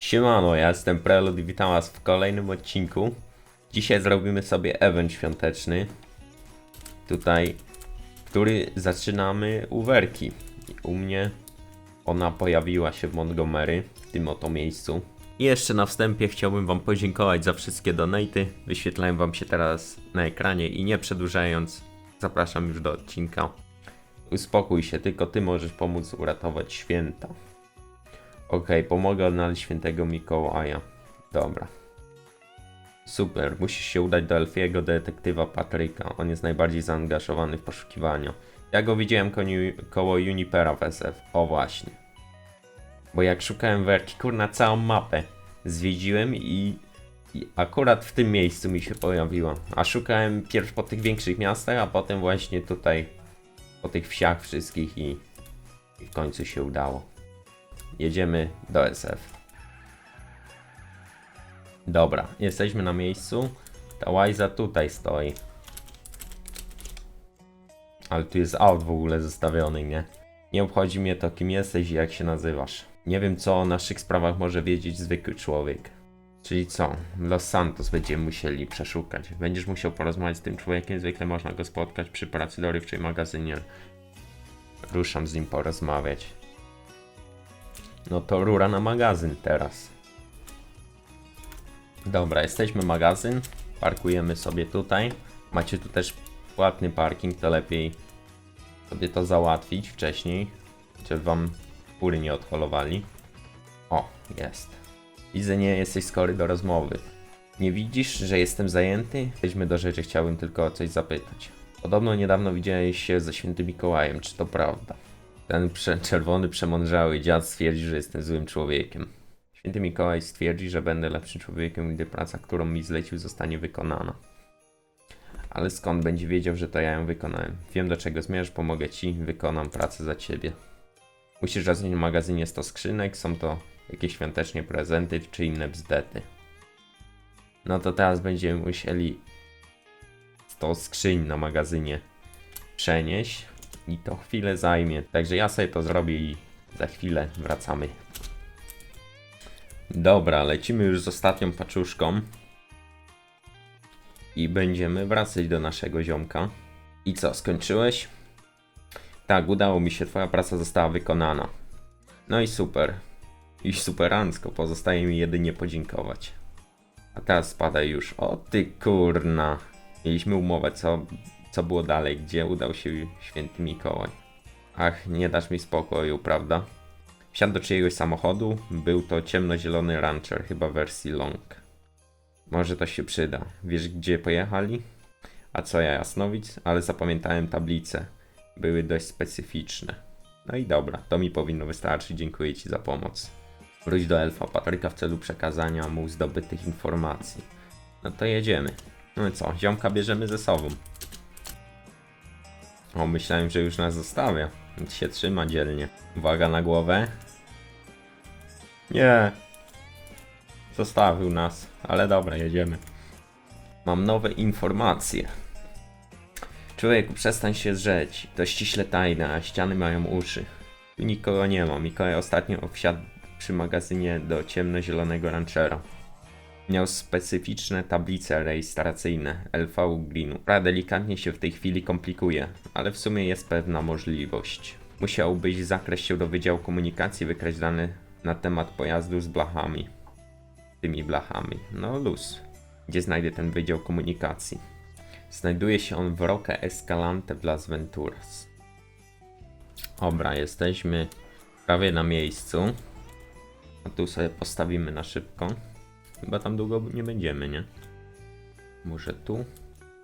Siemano, ja jestem Prelud i witam was w kolejnym odcinku. Dzisiaj zrobimy sobie event świąteczny. Tutaj, który zaczynamy u Werki. U mnie ona pojawiła się w Montgomery, w tym oto miejscu. I jeszcze na wstępie chciałbym wam podziękować za wszystkie donaty. Wyświetlają wam się teraz na ekranie i nie przedłużając, zapraszam już do odcinka. Uspokój się, tylko ty możesz pomóc uratować święta. Okej, pomogę odnaleźć świętego Mikołaja. Dobra. Super, musisz się udać do Elfiego detektywa Patryka. On jest najbardziej zaangażowany w poszukiwania. Ja go widziałem koło Junipera w SF. O właśnie. Bo jak szukałem werki, kurna, całą mapę zwiedziłem i, i akurat w tym miejscu mi się pojawiła. A szukałem pierw po tych większych miastach, a potem właśnie tutaj po tych wsiach wszystkich i, i w końcu się udało. Jedziemy do SF. Dobra, jesteśmy na miejscu. Ta łajza tutaj stoi. Ale tu jest aut w ogóle zostawiony, nie? Nie obchodzi mnie to, kim jesteś i jak się nazywasz. Nie wiem, co o naszych sprawach może wiedzieć zwykły człowiek. Czyli co? Los Santos będziemy musieli przeszukać. Będziesz musiał porozmawiać z tym człowiekiem, zwykle można go spotkać przy pracy dorywczej magazynie. Ruszam z nim porozmawiać. No to rura na magazyn teraz. Dobra, jesteśmy magazyn. Parkujemy sobie tutaj. Macie tu też płatny parking, to lepiej sobie to załatwić wcześniej, żeby wam fury nie odholowali. O, jest. Widzę, nie jesteś skory do rozmowy. Nie widzisz, że jestem zajęty? Wejdźmy do rzeczy, chciałbym tylko o coś zapytać. Podobno niedawno widziałeś się ze świętym Mikołajem, czy to prawda? Ten prze czerwony, przemądrzały dziad stwierdzi, że jestem złym człowiekiem. Święty Mikołaj stwierdzi, że będę lepszym człowiekiem, gdy praca, którą mi zlecił, zostanie wykonana. Ale skąd będzie wiedział, że to ja ją wykonałem? Wiem, do czego zmierzasz, pomogę ci, wykonam pracę za ciebie. Musisz roznieść w magazynie 100 skrzynek, są to jakieś świątecznie prezenty czy inne bzdety. No to teraz będziemy musieli 100 skrzyń na magazynie przenieść i to chwilę zajmie. Także ja sobie to zrobię i za chwilę wracamy. Dobra, lecimy już z ostatnią paczuszką. I będziemy wracać do naszego ziomka. I co, skończyłeś? Tak, udało mi się, twoja praca została wykonana. No i super. I superancko, pozostaje mi jedynie podziękować. A teraz spadaj już. O ty kurna. Mieliśmy umowę, co, co było dalej, gdzie udał się święty Mikołaj. Ach, nie dasz mi spokoju, prawda? Wsiadł do czyjegoś samochodu. Był to ciemnozielony rancher, chyba wersji long. Może to się przyda. Wiesz, gdzie pojechali? A co ja, Jasnowic? Ale zapamiętałem tablice. Były dość specyficzne. No i dobra, to mi powinno wystarczyć. Dziękuję Ci za pomoc. Wróć do elfa Patryka w celu przekazania mu zdobytych informacji. No to jedziemy. No i co, ziomka bierzemy ze sobą. O, myślałem, że już nas zostawia. Się trzyma dzielnie. Uwaga na głowę. Nie. Zostawił nas, ale dobra, jedziemy. Mam nowe informacje. Człowieku, przestań się drzeć. To ściśle tajne, a ściany mają uszy. Tu nikogo nie ma. Mikołaj ostatnio wsiadł przy magazynie do ciemnozielonego ranchera. Miał specyficzne tablice rejestracyjne LV Greenu. Pra delikatnie się w tej chwili komplikuje, ale w sumie jest pewna możliwość. Musiałbyś zakraść się do Wydziału Komunikacji, wykraść dane na temat pojazdu z blachami. Tymi blachami. No luz. Gdzie znajdę ten Wydział Komunikacji? Znajduje się on w Roque Escalante w Las Venturas. Dobra, jesteśmy prawie na miejscu. A tu sobie postawimy na szybko. Chyba tam długo nie będziemy, nie? Może tu?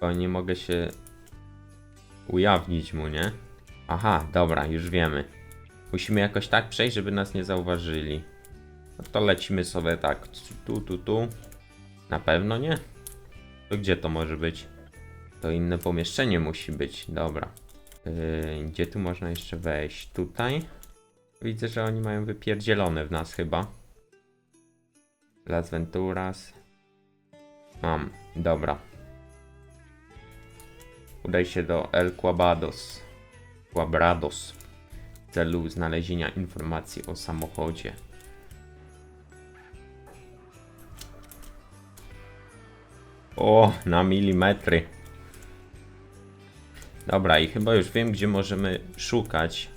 Bo nie mogę się ujawnić mu, nie? Aha, dobra, już wiemy. Musimy jakoś tak przejść, żeby nas nie zauważyli. No to lecimy sobie tak. Tu, tu, tu. Na pewno nie? To gdzie to może być? To inne pomieszczenie musi być. Dobra. Yy, gdzie tu można jeszcze wejść? Tutaj. Widzę, że oni mają wypierdzielone w nas chyba. Las Venturas. Mam, dobra. Udaj się do El Quabados. Quabrados. W celu znalezienia informacji o samochodzie. O, na milimetry. Dobra, i chyba już wiem, gdzie możemy szukać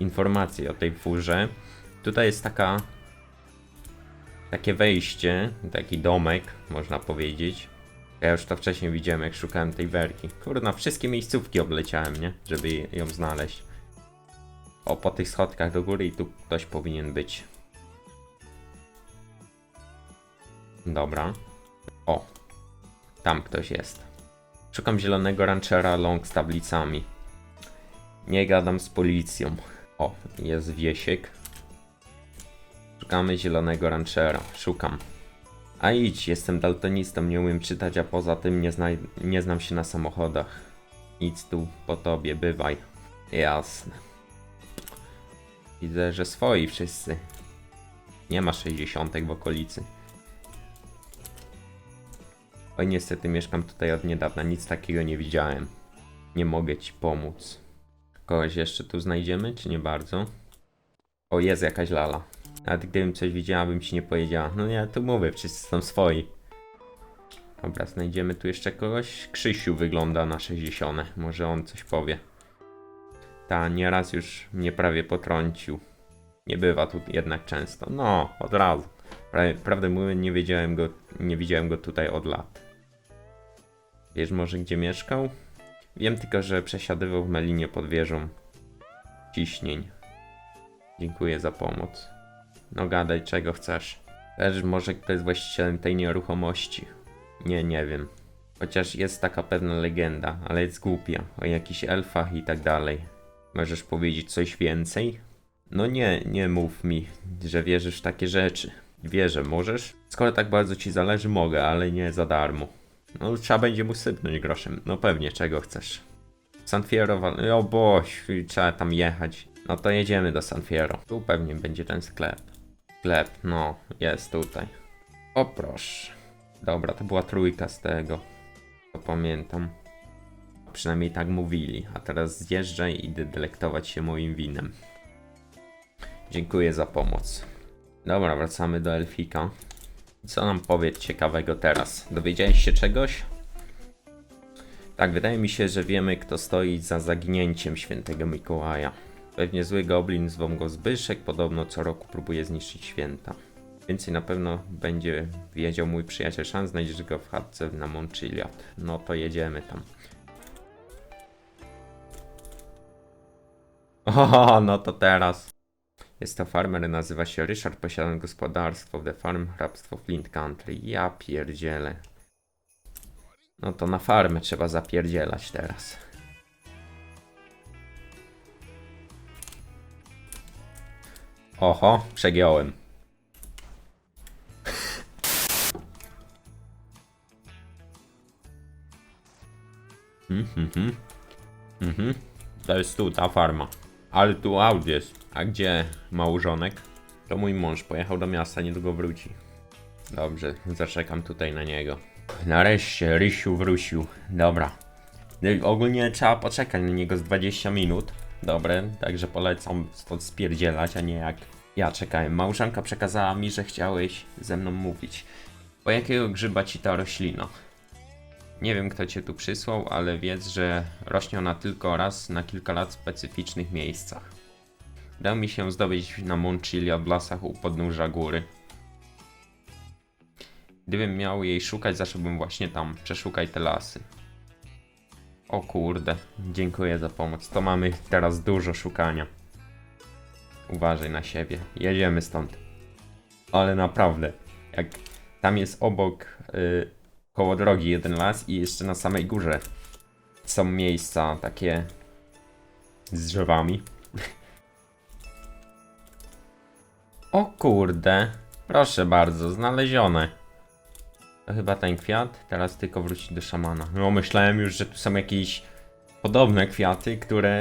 informacji o tej furze. Tutaj jest taka takie wejście, taki domek, można powiedzieć. Ja już to wcześniej widziałem, jak szukałem tej werki. Kurna, wszystkie miejscówki obleciałem, nie? Żeby ją znaleźć. O, po tych schodkach do góry i tu ktoś powinien być. Dobra. O, tam ktoś jest. Szukam zielonego ranchera long z tablicami. Nie gadam z policją. O, jest Wiesiek. Szukamy zielonego ranchera. Szukam. A idź, jestem daltonistą, nie umiem czytać, a poza tym nie, zna, nie znam się na samochodach. Nic tu po tobie, bywaj. Jasne. Widzę, że swoi wszyscy. Nie ma 60 w okolicy. Oj, niestety mieszkam tutaj od niedawna, nic takiego nie widziałem. Nie mogę ci pomóc. Kogoś jeszcze tu znajdziemy, czy nie bardzo? O, jest jakaś lala. Nawet gdybym coś widziała, bym ci nie powiedziała. No ja tu mówię, wszyscy są swoi. Dobra, znajdziemy tu jeszcze kogoś. Krzysiu wygląda na 60. Może on coś powie. Ta nieraz już mnie prawie potrącił. Nie bywa tu jednak często. No, od razu. Prawdę mówiąc, nie wiedziałem go, nie widziałem go tutaj od lat. Wiesz może gdzie mieszkał? Wiem tylko, że przesiadywał w Melinie pod wieżą ciśnień. Dziękuję za pomoc. No gadaj czego chcesz. Wiesz może kto jest właścicielem tej nieruchomości? Nie, nie wiem. Chociaż jest taka pewna legenda, ale jest głupia. O jakichś elfach i tak dalej. Możesz powiedzieć coś więcej? No nie, nie mów mi, że wierzysz w takie rzeczy. Wierzę, możesz? Skoro tak bardzo ci zależy, mogę, ale nie za darmo. No trzeba będzie mu sypnąć groszem. No pewnie, czego chcesz. San Fierro, o boś, trzeba tam jechać. No to jedziemy do San Fierro. Tu pewnie będzie ten sklep. Sklep, no, jest tutaj. O proszę. Dobra, to była trójka z tego. To pamiętam. Przynajmniej tak mówili. A teraz zjeżdżaj i idę delektować się moim winem. Dziękuję za pomoc. Dobra, wracamy do Elfika. Co nam powie ciekawego teraz? Dowiedziałeś się czegoś? Tak, wydaje mi się, że wiemy, kto stoi za zaginięciem świętego Mikołaja. Pewnie zły goblin zwą go Zbyszek, podobno co roku próbuje zniszczyć święta. Więcej na pewno będzie wiedział mój przyjaciel Szan, znajdziesz go w chatce na Montchiliad. No to jedziemy tam. O, no to teraz. Jest to farmer, nazywa się Ryszard, posiada gospodarstwo The Farm, hrabstwo Flint Country. Ja pierdzielę. No to na farmę trzeba zapierdzielać teraz. Oho, przegiąłem. Mhm, mhm. Mhm. To jest tu, ta farma. Ale tu aut jest. A gdzie małżonek? To mój mąż pojechał do miasta, niedługo wróci. Dobrze, zaczekam tutaj na niego. Nareszcie, Rysiu wrócił. Dobra. Ogólnie trzeba poczekać na niego z 20 minut. Dobre, także polecam stąd spierdzielać, a nie jak ja czekałem. Małżonka przekazała mi, że chciałeś ze mną mówić. O jakiego grzyba ci ta roślina? Nie wiem kto cię tu przysłał, ale wiedz, że rośnie ona tylko raz na kilka lat w specyficznych miejscach. Udało mi się zdobyć na Montchiliad w lasach u podnóża góry. Gdybym miał jej szukać, zacząłbym właśnie tam. Przeszukaj te lasy. O kurde, dziękuję za pomoc. To mamy teraz dużo szukania. Uważaj na siebie. Jedziemy stąd. Ale naprawdę, jak tam jest obok y, koło drogi jeden las i jeszcze na samej górze są miejsca takie z drzewami. O kurde, proszę bardzo, znalezione. To chyba ten kwiat, teraz tylko wrócić do szamana. No myślałem już, że tu są jakieś podobne kwiaty, które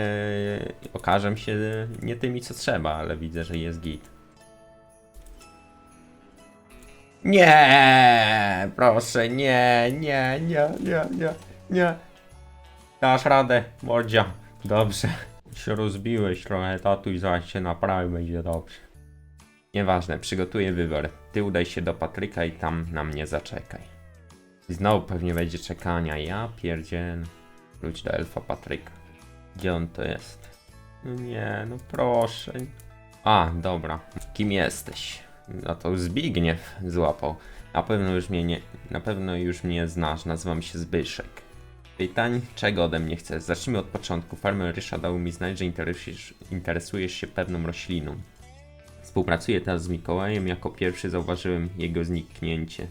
okażą się nie tymi co trzeba, ale widzę, że jest git. Nie, proszę, nie, nie, nie, nie, nie, nie. Dasz radę, mordzia. Dobrze. Się rozbiłeś trochę, tatuś zaraz się naprawi, będzie dobrze. Nieważne, przygotuję wybór. Ty udaj się do Patryka i tam na mnie zaczekaj. Znowu pewnie będzie czekania. Ja pierdziel. Wróć do elfa Patryka. Gdzie on to jest? No nie, no proszę. A, dobra. Kim jesteś? No to Zbigniew złapał. Na pewno już mnie nie, na pewno już mnie znasz. Nazywam się Zbyszek. Pytań, czego ode mnie chcesz? Zacznijmy od początku. Farmer Rysza dał mi znać, że interesujesz, interesujesz się pewną rośliną. Współpracuję teraz z Mikołajem. Jako pierwszy zauważyłem jego zniknięcie.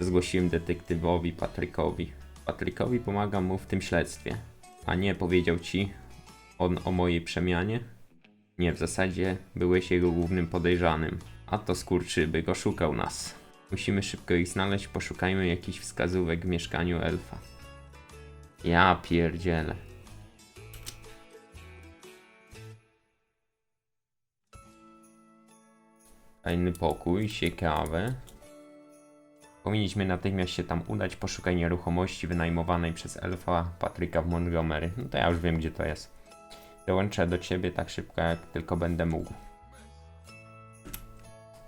Zgłosiłem detektywowi Patrykowi. Patrykowi pomagam mu w tym śledztwie. A nie powiedział ci on o mojej przemianie? Nie, w zasadzie byłeś jego głównym podejrzanym. A to skurczyby, oszukał nas. Musimy szybko ich znaleźć, poszukajmy jakichś wskazówek w mieszkaniu elfa. Ja pierdzielę. Tajny pokój, ciekawe. Powinniśmy natychmiast się tam udać, poszukaj nieruchomości wynajmowanej przez elfa Patryka w Montgomery. No to ja już wiem, gdzie to jest. Dołączę do ciebie tak szybko, jak tylko będę mógł.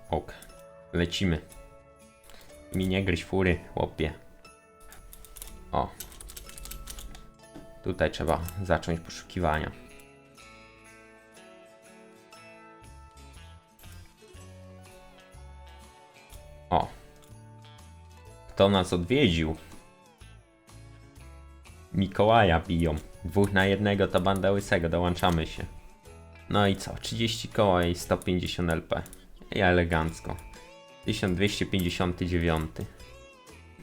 Ok, lecimy. Mi nie gryź fury, chłopie. O. Tutaj trzeba zacząć poszukiwania. Kto nas odwiedził? Mikołaja biją. Dwóch na jednego to banda łysego, dołączamy się. No i co? 30 koła i 150 LP. I elegancko. 1259.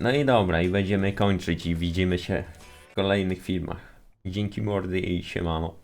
No i dobra, i będziemy kończyć i widzimy się w kolejnych filmach. Dzięki mordy i siemano.